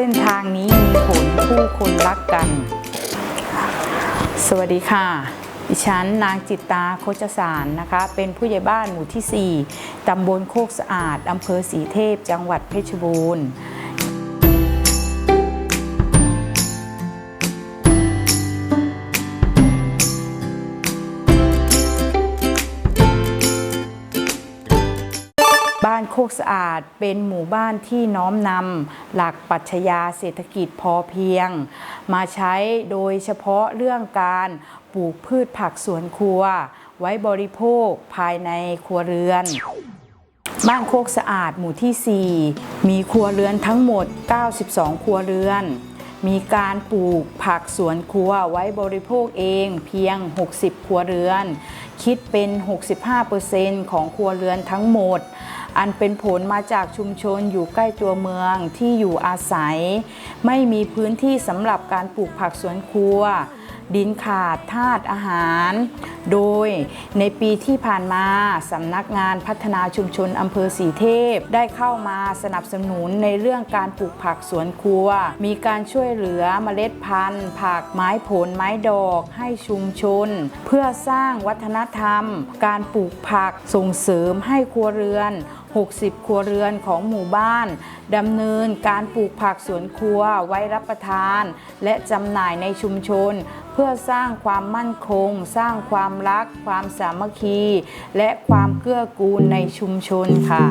เส้นทางนี้มีผลผู้คนรักกัน สวัสดีค่ะดิฉันนางจิตตาโคจสารนะคะ เป็นผู้ใหญ่บ้านหมู่ที่ 4 ตำบลโคกสะอาด อำเภอศรีเทพ จังหวัดเพชรบูรณ์ โคกสะอาดเป็นหมู่บ้านที่น้อมนำหลักปรัชญาเศรษฐกิจพอเพียง มาใช้โดยเฉพาะเรื่องการปลูกพืชผักสวนครัว ไว้บริโภคภายในครัวเรือน บ้านโคกสะอาดหมู่ที่ 4 มีครัวเรือนทั้งหมด 92 ครัวเรือน มีการปลูกผักสวนครัวไว้บริโภคเองเพียง 60 ครัวเรือน คิดเป็น 65%ของครัวเรือนทั้งหมด อันเป็นผลมาจากชุมชนอยู่ใกล้ตัวเมืองที่อยู่อาศัย ไม่มีพื้นที่สำหรับการปลูกผักสวนครัว ดินขาดธาตุอาหาร โดยในปีที่ผ่านมาสำนักงานพัฒนาชุมชนอำเภอสีเทพ ได้เข้ามาสนับสนุนในเรื่องการปลูกผักสวนครัว มีการช่วยเหลือเมล็ดพันธุ์ ผักไม้ผลไม้ดอกให้ชุมชน เพื่อสร้างวัฒนธรรม การปลูกผักส่งเสริมให้ครัวเรือน 60 ครัวเรือนของหมู่บ้านดำเนินการปลูกผักสวนครัวไว้รับประทาน และจำหน่ายในชุมชน เพื่อสร้างความมั่นคง สร้างความรัก ความสามัคคี และความเกื้อกูลในชุมชนค่ะ